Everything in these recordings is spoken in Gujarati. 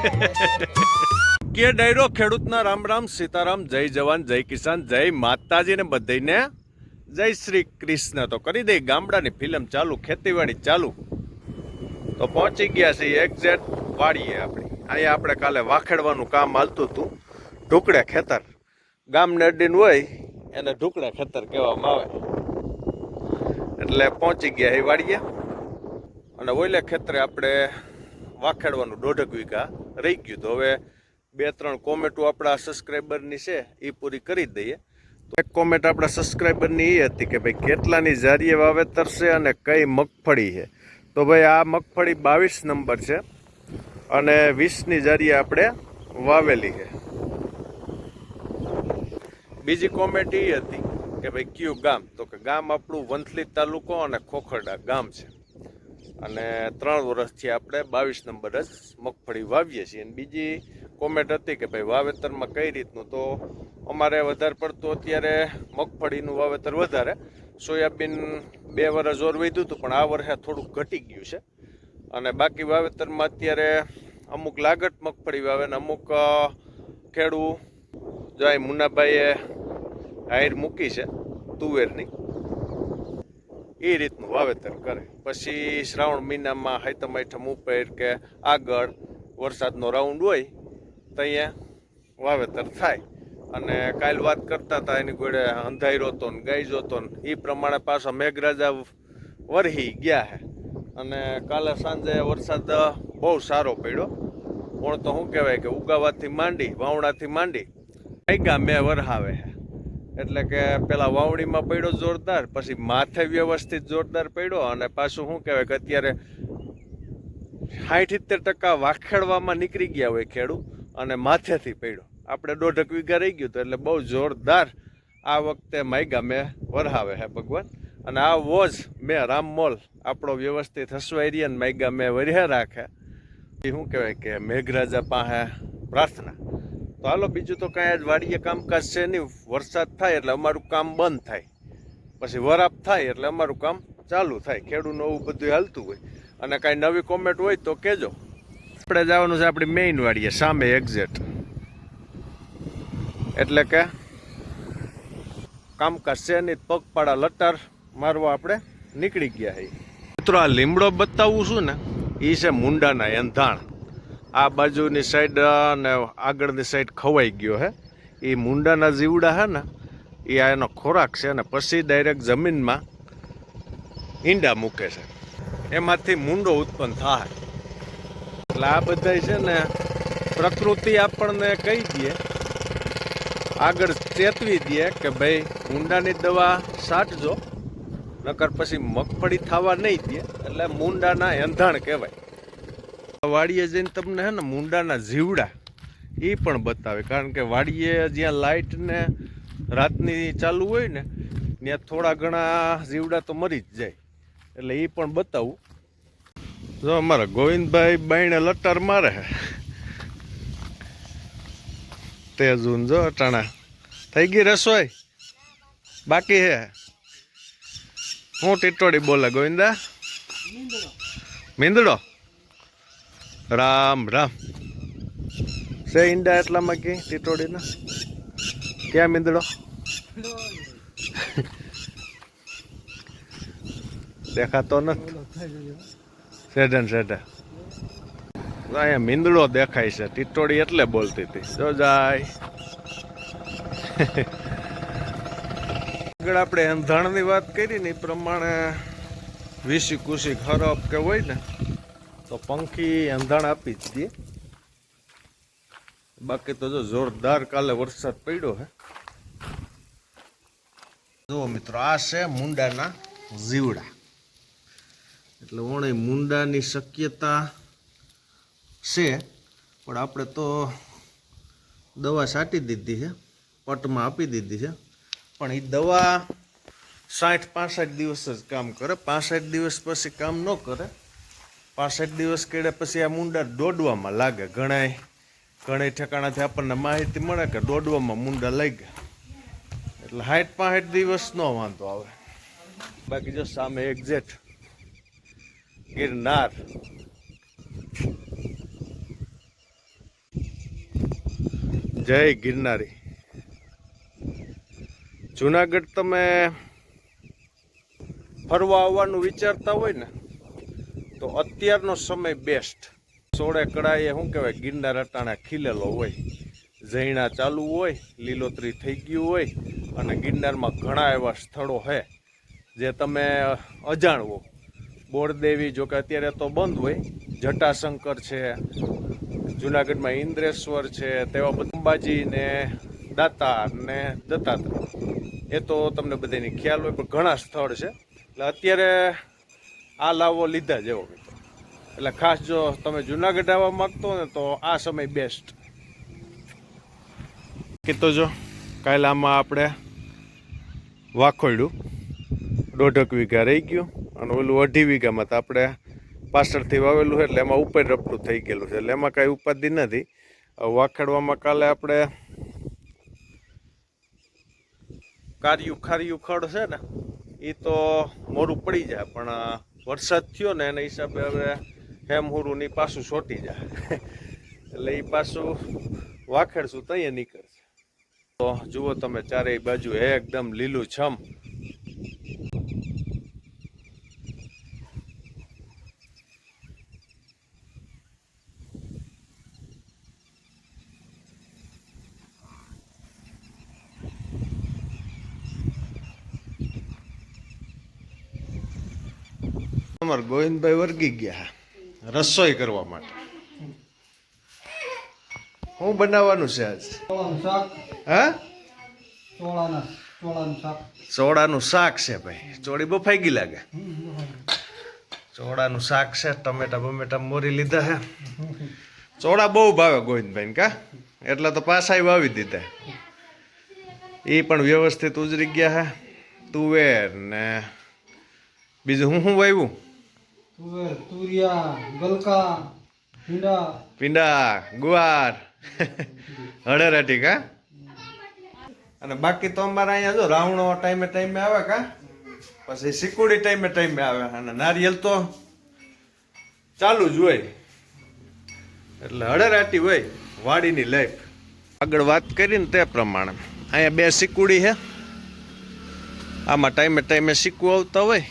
કે ડાયરો, ખેડૂતના રામ રામ, સીતારામ, જય જવાન, જય કિસાન, જય માતાજીને બધાને જય શ્રી કૃષ્ણ. તો કરી દે ગામડાની ફિલ્મ ચાલુ, ખેતીવાડી ચાલુ. તો પહોંચી ગયા છે એક્ઝેક્ટ વાડીએ આપણે. અહીંયા આપણે કાલે વાખેડવાનું કામ હાલતું હતું ઢુકડે ખેતર. ગામ નડીન હોય, એને ઢુકડે ખેતર કહેવામાં આવે. એટલે પહોંચી ગયા એ વાડીએ. અને ઓઈલે ખેતરે આપણે વાખેડવાનું દોઢક વીઘા રહી ગયું. તો હવે બે ત્રણ કોમેન્ટો આપણા સબસ્ક્રાઈબરની છે, એ પૂરી કરી દઈએ. તો એક કોમેન્ટ આપણા સબસ્ક્રાઈબરની એ હતી કે ભાઈ, કેટલાની જારીએ વાવેતર છે અને કઈ મગફળી છે? તો ભાઈ, આ મગફળી બાવીસ નંબર છે અને વીસની જારીએ આપણે વાવેલી છે. બીજી કોમેન્ટ એ હતી કે ભાઈ, કયું ગામ? તો કે ગામ આપણું વંથલી તાલુકો અને ખોખરડા ગામ છે. અને ત્રણ વર્ષથી આપણે બાવીસ નંબર જ મગફળી વાવીએ છીએ. અને બીજી કોમેન્ટ હતી કે ભાઈ વાવેતરમાં કઈ રીતનું? તો અમારે વધારે પડતું અત્યારે મગફળીનું વાવેતર વધારે. સોયાબીન બે વર્ષ જોર વધ્યું હતું, પણ આ વર્ષે થોડુંક ઘટી ગયું છે. અને બાકી વાવેતરમાં અત્યારે અમુક લાગટ મગફળી વાવે ને અમુક ખેડૂ, જો મુનાભાઈએ હાયર મૂકી છે તુવેરની એ રીતનું વાવેતર કરે. પછી શ્રાવણ મહિનામાં હાઈતમ આઈટમ ઉપર કે આગળ વરસાદનો રાઉન્ડ હોય, તો અહીંયા વાવેતર થાય. અને કાલ વાત કરતા હતા એની ગોળે અંધાર્યો હતો ને ગાઈજો હતો ને એ પ્રમાણે પાછા મેઘરાજા વરહી ગયા હે. અને કાલે સાંજે વરસાદ બહુ સારો પડ્યો. પણ તો શું કહેવાય કે ઉગાવાથી માંડી, વાવણાથી માંડી આઈગા મેં વરહાવે છે એટલે કે પેલા વાવણીમાં પડ્યો જોરદાર, પછી માથે વ્યવસ્થિત જોરદાર પડ્યો અને પાછું શું કહેવાય કે અત્યારે સાઠ સિત્તેર ટકા વાખેડવામાં નીકળી ગયા હોય ખેડૂત અને માથેથી પડ્યો. આપણે દોઢક વીઘા રહી ગયું હતું એટલે બહુ જોરદાર આ વખતે માયગા મેં વરહાવે હે ભગવાન. અને આ વોજ મેં રામમોલ આપણો વ્યવસ્થિત હસવાયરિયન માયગા મેં વર્યા રાખે. એ શું કહેવાય કે મેઘરાજા પાસે પ્રાર્થના. તો હાલો, બીજું તો કાંઈ આજ વાડીએ કામકાજ છે નહીં. વરસાદ થાય એટલે અમારું કામ બંધ થાય. પછી વરાપ થાય એટલે અમારું કામ ચાલુ થાય. ખેડૂતનું એવું બધું હાલતું હોય. અને કાંઈ નવી કોમેન્ટ હોય તો કહેજો. આપણે જવાનું છે આપણી મેઇન વાડીએ, સામે એક્ઝેટ એટલે કે કામકાજ છે નહીં, પગપાળા, લટાર મારવા આપણે નીકળી ગયા છીએ મિત્રો, આ લીમડો બતાવું છું ને એ છે મુંડાના એંધાણ. આ બાજુની સાઈડ અને આગળની સાઈડ ખવાઈ ગયો હે. એ મુંડાના જીવડા હે ને એ આ એનો ખોરાક છે અને પછી ડાયરેક્ટ જમીનમાં ઈંડા મૂકે છે. એમાંથી મુંડો ઉત્પન્ન થાય. એટલે આ બધા છે ને, પ્રકૃતિ આપણને કહી દે, આગળ ચેતવી દે કે ભાઈ મુંડાની દવા છાંટજો નકર પછી મગફળી થવા નહીં દે, એટલે મુંડાના એંધાણ કહેવાય. વાડીએ જઈને તમને હે ને મુંડાના જીવડા એ પણ બતાવે. કારણ કે વાડીએ જ્યાં લાઇટ ને રાતની ચાલુ હોય ને ત્યાં થોડા ઘણા જીવડા તો મરી જ જાય. એટલે એ પણ બતાવું. જો અમારા ગોવિંદભાઈ બાઈને લટાર મારે તે જૂન જો અટાણા. થઈ ગઈ રસોઈ? બાકી હે? હું ટીટોડી બોલે ગોવિંદા? મીંદડો? રામ રામ. છે ઈંડા એટલામાં કે ટીટોડીના? ક્યાં મીંદડો? દેખાતો નથી. સેઢન સેઢા અહીંયા મીંદડો દેખાય છે, ટીટોડી એટલે બોલતી હતી. જો જાય. આગળ આપણે અંધાણની વાત કરી ને એ પ્રમાણે વિસી કુસી ખરાબ કે હોય ને તો પંખી અંધાણ આપી જ દે બાકી તો જો જોરદાર કાલે વરસાદ પડ્યો હે. જુઓ મિત્રો, આ છે મુંડાના જીવડા. એટલે ઓણે મુંડાની શક્યતા છે, પણ આપણે તો દવા છાંટી દીધી છે, પટમાં આપી દીધી છે. પણ એ દવા સાઠ પાસઠ દિવસ જ કામ કરે. પાસઠ દિવસ પછી કામ ન કરે. પાસઠ દિવસ કેળે પછી આ મુંડા દોડવામાં લાગે. ઘણાય ઘણા ઠેકાણાથી આપણને માહિતી મળે કે દોડવામાં મુંડા લાગ્યા. એટલે સાઠ પાસઠ દિવસ નો વાંધો આવે. બાકી જો સામે એક્ઝેક્ટ ગિરનાર. જય ગિરનારી. જુનાગઢ તમે ફરવા આવવાનું વિચારતા હોય ને તો અત્યારનો સમય બેસ્ટ સોળે કડાએ શું કહેવાય, ગિરનાર રટાણા ખીલેલો હોય ઝૈણા ચાલુ હોય, લીલોતરી થઈ ગયું હોય, અને ગિરનારમાં ઘણા એવા સ્થળો છે જે તમે અજાણવો. બોરદેવી જો કે અત્યારે તો બંધ હોય, જટાશંકર છે, જુનાગઢમાં ઇન્દ્રેશ્વર છે, તેવા બધા અંબાજી ને દાતાર ને દત્તાત્રેય. એ તો તમને બધાની ખ્યાલ હોય, પણ ઘણા સ્થળ છે. એટલે અત્યારે આ લાવો લીધા જેવો મિત્રો એટલે ખાસ જો તમે જુનાગઢ આવવા માંગતો ને તો આ સમય બેસ્ટ કીધો જો, કાલે આમાં આપણે વાખોડ્યું દોઢક વીઘા રહી ગયું અને ઓલું અઢી વીઘામાં તો આપણે પાછળથી વાવેલું છે એટલે એમાં ઉપર રપટું થઈ ગયેલું છે. એટલે એમાં કાંઈ ઉપાધિ નથી. વાખડવામાં કાલે આપણે કાર્યું ખાર્યું ખડ છે ને એ તો મોરું પડી જાય, પણ વરસાદ થયો ને એના હિસાબે હવે હેમહુરુની પાછું છોટી જાય. એટલે એ પાછું વાખેડશું તઈએ નીકળશે. તો જુઓ તમે ચારેય બાજુ એકદમ લીલું છમ અમાર ગોવિંદભાઈ વર્ગી ગયા રસોઈ કરવા માટે. શું બનાવવાનું છે આજ? હા? ચોળાનું શાક. છે ભાઈ. ચોળી બફાઈ ગઈ લાગે? ચોળાનું શાક છે ટમેટા બમેટા મોરી લીધા હે. ચોળા બહુ ભાવે ગોવિંદભાઈ કા? એટલે તો પાછા વાવી દીધા. એ પણ વ્યવસ્થિત ઉજરી ગયા હે. તુવેર ને બીજું હું શું વાવ્યું? તુવેર તુરિયા ગલકા ભીંડા. પીંડા ગુવાર. હળેરાટી કા અને બાકી તો અમારે અહીંયા જો રાવણો ટાઈમે ટાઈમે આવે કા? પછી સિકુડી ટાઈમે ટાઈમે આવે. અને નારિયેલ તો ચાલુ જ હોય. એટલે હળેરાટી હોય વાડીની લાઈફ. આગળ વાત કરીને તે પ્રમાણે. અહીંયા બે સિકુડી છે. આમાં ટાઈમે ટાઈમે સિક્કુ આવતા હોય.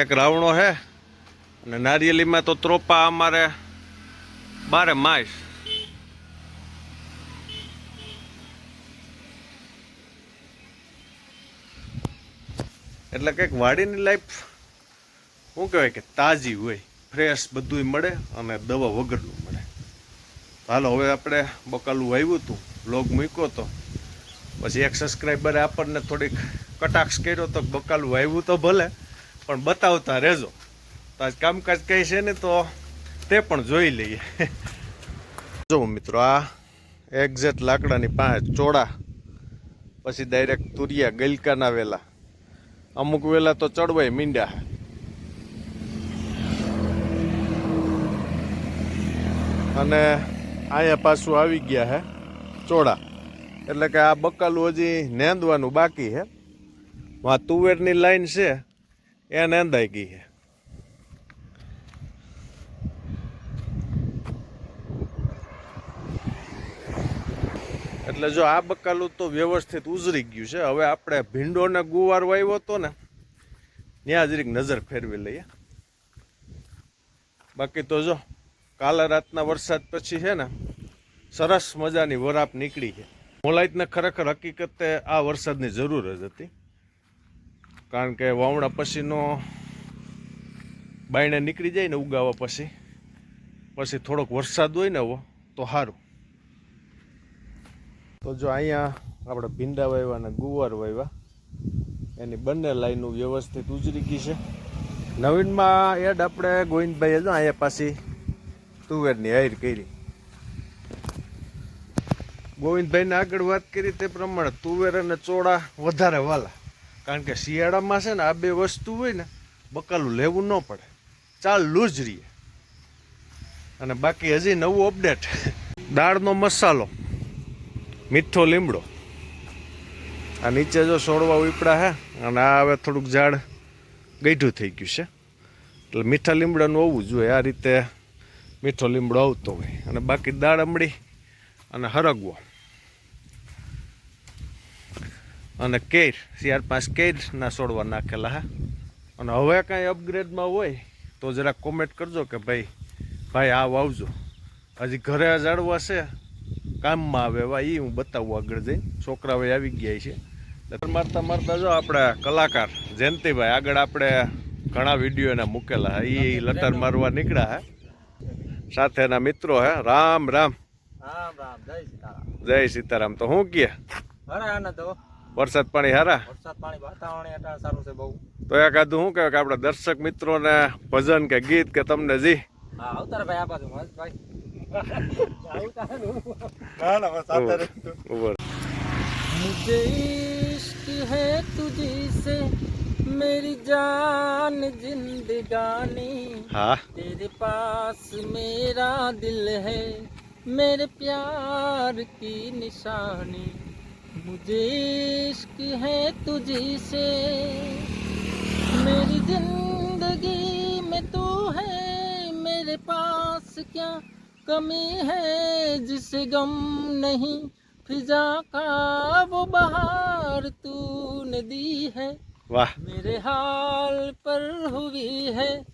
એક રાવણો છે અને નારિયેલીમાં તો ત્રોપા અમારે બારે માસ. એટલે કંઈક વાડીની લાઈફ શું કહેવાય કે તાજી હોય ફ્રેશ બધુંય મળે અને દવા વગરનું મળે. હાલો, હવે આપણે બકાલું વાવ્યું હતું લોગ મૂક્યો તો. પછી એક સબસ્ક્રાઈબરે આપણને થોડીક કટાક્ષ કર્યો તો બકાલું વાવ્યું તો ભલે, પણ બતાવતા રહેજો. તો આજ કામકાજ કઈ છે ને તો તે પણ જોઈ લઈએ. જો મિત્રો, આ એક્ઝેક્ટ લાકડાની પાસે ચોડા પછી ડાયરેક્ટ તુરિયા, ગલકાના વેલા. અમુક વેલા તો ચડવાય મીંડા. અને અહીંયા પાછું આવી ગયા હે ચોડા એટલે કે આ બકાલું હજી નેંદવાનું બાકી છે આ તુવેરની લાઈન છે, એ નેંદાઈ ગઈ છે એટલે જો આ બકાલું તો વ્યવસ્થિત ઉજરી ગયું છે. હવે આપણે ભીંડો ને ગુવાર વાવ્યો હતો ને, ત્યાં જરીક નજર ફેરવી લઈએ. બાકી તો જો, કાલે રાતના વરસાદ પછી છે ને, સરસ મજાની વરાપ નીકળી છે. મોલાઈતને ખરેખર હકીકતે આ વરસાદની જરૂર જ હતી. કારણ કે વાવણા પછીનો બાયણે નીકળી જાય ને ઉગાવા પછી પછી થોડોક વરસાદ હોય ને તો સારું તો જો અહીંયા આપણે ભીંડા વાવ્યા અને ગુવાર વાવ્યા. એની બંને લાઈનો વ્યવસ્થિત ઉજરી ગઈ છે. નવીનમાં એડ આપણે ગોવિંદભાઈએ જો અહીંયા પાછી તુવેરની હાઈર કરી. ગોવિંદભાઈને આગળ વાત કરી તે પ્રમાણે તુવેર અને ચોળા વધારે વાલા. કારણ કે શિયાળામાં છે ને આ બે વસ્તુ હોય ને, બકાલું લેવું ન પડે. ચાલુ જ રહીએ. અને બાકી હજી નવું અપડેટ દાળનો મસાલો. મીઠો લીમડો. આ નીચે જો સોળવા ઉપડા હે, અને આ હવે થોડુંક ઝાડ ગઈઢું થઈ ગયું છે. એટલે મીઠા લીમડાનું આવવું જોઈએ, આ રીતે મીઠો લીમડો આવતો હોય. અને બાકી દાળ અમડી અને હરગવો. અને કેર ચાર પાંચ કેરના છોડવા નાખેલા હા. અને હવે કાંઈ અપગ્રેડમાં હોય, તો જરા કોમેન્ટ કરજો કે ભાઈ ભાઈ આ વાવજો હજી ઘરે ઝાડવા છે કામમાં આવે એવા એ હું બતાવું આગળ જઈને. છોકરાઓ આવી ગયા છે. મારતા મારતા જો આપણે કલાકાર જયંતિભાઈ આગળ આપણે ઘણા વીડિયો એના મૂકેલા એ લટર મારવા નીકળ્યા હે. સાથે એના મિત્રો હે. રામ રામ. જય સીતારામ. જય સીતારામ. તો હું અરે વરસાદ પાણી હારા? વરસાદ પાણી વાતાવરણ એટલા સારું છે બહુ. તો એકાદું શું કહેવાય કે આપણા દર્શક મિત્રોને ભજન કે ગીત કે તમને જી? હા અવતાર ભાઈ આ બાજુ ભાઈ. मुझे इश्क है तुझी से मेरी जान जिंदगानी। હા तेरे पास मेरा दिल है मेरे प्यार की निशानी। मुझे इश्क है तुझी से मेरी ज़िंदगी में तू है मेरे पास क्या कमी है जिसे गम नहीं फिजा का वो बहार तूने दी है। वाह। मेरे हाल पर हुई है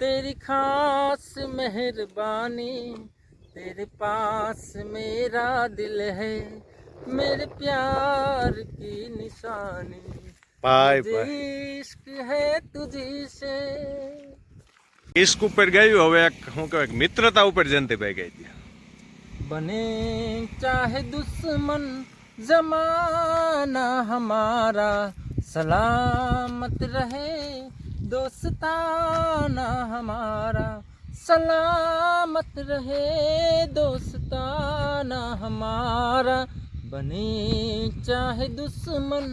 तेरी खास मेहरबानी तेरे पास मेरा दिल है मेरे प्यार की निशानी। बाय बाय इश्क है तुझी से। ઇશ્ક ઉપર ગાયું હવે એક શું કહેવાય કે મિત્રતા ઉપર જયંતિભાઈ ગાઈ દે बने चाहे दुश्मन जमाना हमारा सलामत रहे दोस्ताना हमारा सलामत रहे दोस्ताना हमारा बने चाहे दुश्मन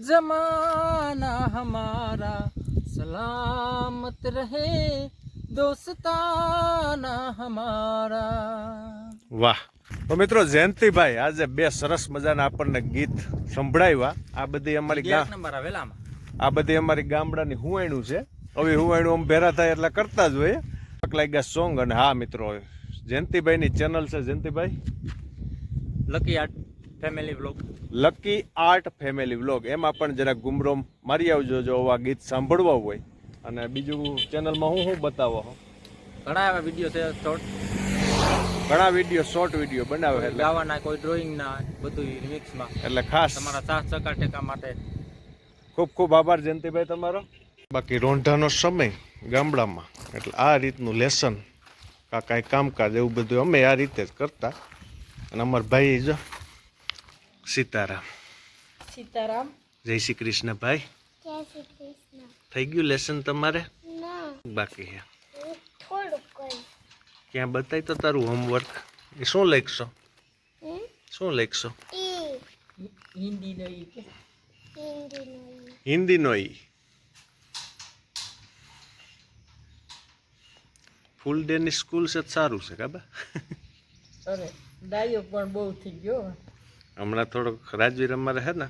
जमाना हमारा सलामत रहे દોસ્તાના હમારા. વાહ. તો મિત્રો જયંતિભાઈ આજે બે સરસ મજાના આપણને ગીત સંભળાવ્યા આ બધી અમારી ગામ આ બધી અમારી ગામડાની હુવાયણું છે. હવે હુવાયણું આમ ભેરા થાય એટલે કરતા જ હોય લાઈક ગયા સોંગ અને હા મિત્રો જયંતિભાઈની ચેનલ છે. Jayantibhai? Lucky art family vlog lucky art family vlog એમાં પણ જરા ગુમરોમ મારી આવજો જો આવા ગીત સાંભળવા હોય. અને બીજું ચેનલમાં હું શું બતાવો? ઘણા એવા વીડિયો છે શોર્ટ ઘણા વીડિયો શોર્ટ વીડિયો બનાવે એટલે. ગાવાના કોઈ ડ્રોઈંગના બધું રિમિક્સમાં એટલે ખાસ. તમારા સાથ સહકાર ટેકા માટે. ખૂબ ખૂબ આભાર જયંતિભાઈ તમારો. બાકી રોંઢાનો સમય ગામડામાં એટલે આ રીતનું લેસન કા કાંઈ કામકાજ એવું બધું અમે આ રીતે જ કરતા. અને અમારા ભાઈ જો સીતારામ. સીતારામ. જય શ્રી કૃષ્ણ ભાઈ. જય શ્રી કૃષ્ણ. થઈ ગયું લેસન તમારે? બાકી છે. ક્યાં બતાય તો તારું હોમવર્ક એ શું લખશો? શું લખશો? હિન્દીનો ઈ હિન્દીનો ઈ. ફૂલ ડે ની સ્કૂલ છે સારું છે કાબા અરે ડાયો પણ બહુ થઈ ગયો. હમણાં થોડોક રાજવીર અમારે હે ને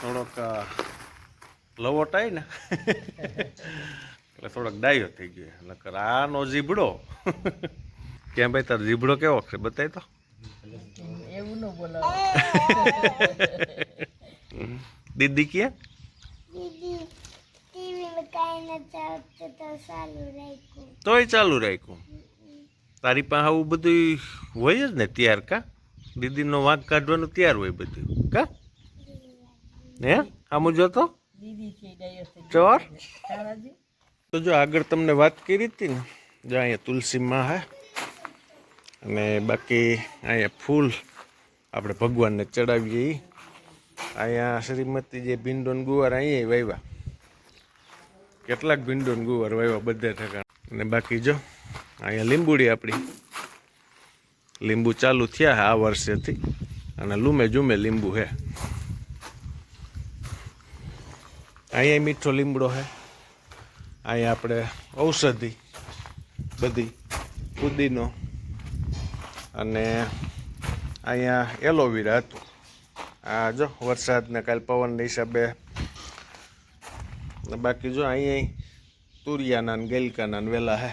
થોડોક લવોટ આવી ને. એટલે થોડોક ડાયો થઈ ગયો. નકર આનો જીબડો ક્યાં ભાઈ તારો જીબડો કેવો છે? બતાય તો. એવું ન બોલાવ. દીદી રાખ્યું. તોય ચાલુ રાખ્યું. તારી પાસે આવું બધું હોય જ ને ત્યાર કા? દીદીનો વાંક કાઢવાનું તૈયાર હોય બધું. કા? હે? આમ જોતો ચોર તો જો આગળ તમને વાત કરી હતી ને જો અહીંયા તુલસીમાં હે અને બાકી અહીંયા ફૂલ આપણે ભગવાનને ચડાવીએ એ અહીંયા શ્રીમતી જે ભીંડોન ગુવાર અહીંયા વાવ્યા કેટલાક ભીંડોન ગુવાર વાવ્યા બધે ઠેકાણ. અને બાકી જો અહીંયા લીંબુડી આપણી. લીંબુ ચાલુ થયા આ વર્ષેથી અને લૂમે જુમે લીંબુ હે. અહીંયા મીઠો લીમડો હે. અહીંયા આપણે ઔષધિ બધી પુદીનો અને અહીંયા એલોવેરા હતું. આ જો વરસાદને કાલ પવનના હિસાબે. ને બાકી જો અહીંયા તુરિયાના ને ગેલકાના વેલા હે.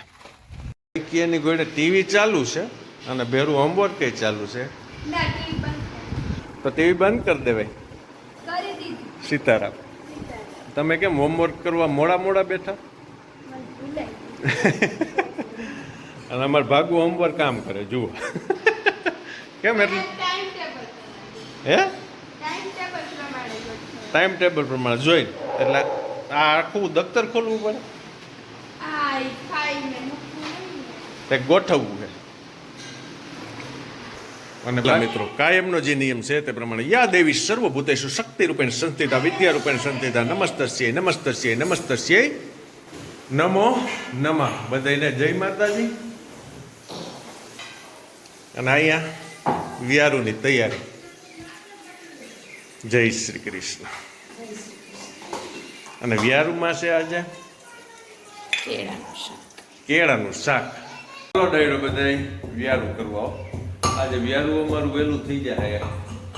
એની ગોળે ટીવી ચાલુ છે અને ભેરું હોમવર્ક કઈ ચાલુ છે. તો ટીવી બંધ કરી દેવાય. સીતારામ. તમે કેમ હોમવર્ક કરવા મોડા મોડા બેઠા? અને અમારે ભાગુ હોમવર્ક કામ કરે જુઓ. કેમ એટલે? હે? ટાઈમ ટેબલ પ્રમાણે જોઈને એટલે આ આખું દફતર ખોલવું પડે. તે ગોઠવવું છે. અને મિત્રો કાયમનો જે નિયમ છે તે પ્રમાણે યા દેવી સર્વભૂતેશુ શક્તિ રૂપેણ સંસ્થિતા વિદ્યા રૂપેણ સંસ્થિતા નમસ્તસ્ય નમસ્તસ્ય નમસ્તસ્ય નમો નમઃ. બધાને જય માતાજી. અને અહીંયા વિયારુની તૈયારી. જય શ્રી કૃષ્ણ. અને વિયારુમાં છે આજે? કેળાનું શાક. ચાલો ડાયરો બધાય વ્યારું કરવા આવો. આજે વ્યારું અમારું વહેલું થઈ જાય.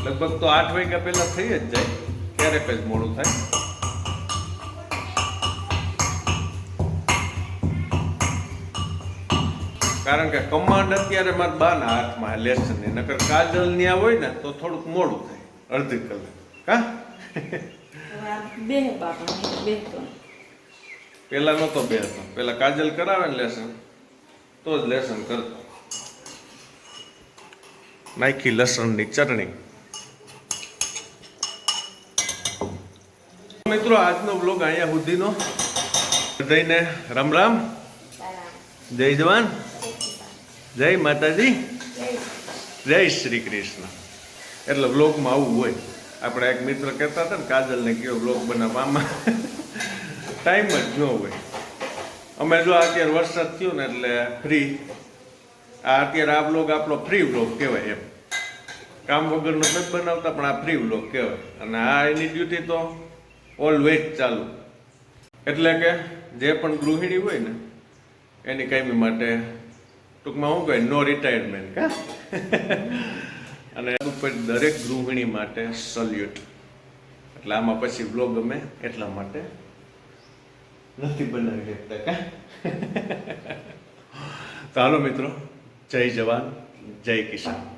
લગભગ તો આઠ વાગ્યા પહેલા થઈ જ જાય. ક્યારેક જ મોડું થાય? કારણ કે કમાન્ડ અત્યારે મારા બાના હાથમાં લેસનની. નકર કાજલ ન્યા હોય ને તો થોડુંક મોડું થાય. અડધી કલાક. કા બે બે પેલા નહોતો બેસતો પેલા કાજલ કરાવે ને લેસન તો જ લેસન કરતો. નાખી લસણની ચટણી. મિત્રો, આજનો બ્લોગ અહીંયા સુધીનો. બધાને રામ રામ. જય જવાન. જય માતાજી. જય શ્રી કૃષ્ણ. એટલે બ્લોગમાં આવું હોય. આપણે એક મિત્ર કહેતા હતા ને, કાજલને કયો બ્લોગ બનાવવામાં? ટાઈમ જ ન હોય. અમે જો અત્યારે વરસાદ થયો ને એટલે ફ્રી આ અત્યારે આ બ્લોગ આપણો ફ્રી બ્લોગ કહેવાય એમ. કામ વગરનો નથી બનાવતા, પણ આ ફ્રી બ્લોગ કહેવાય. અને આ એની ડ્યુટી તો ઓલવેઝ ચાલુ. એટલે કે જે પણ ગૃહિણી હોય ને, એની કાયમી માટે ટૂંકમાં શું કહેવાય નો રિટાયરમેન્ટ કા? અને ઉપર દરેક ગૃહિણી માટે સલ્યુટ એટલે આમાં પછી બ્લોગ અમે એટલા માટે નથી બનાવી શકતા, કા? ચાલો મિત્રો જય જવાન જય કિસાન.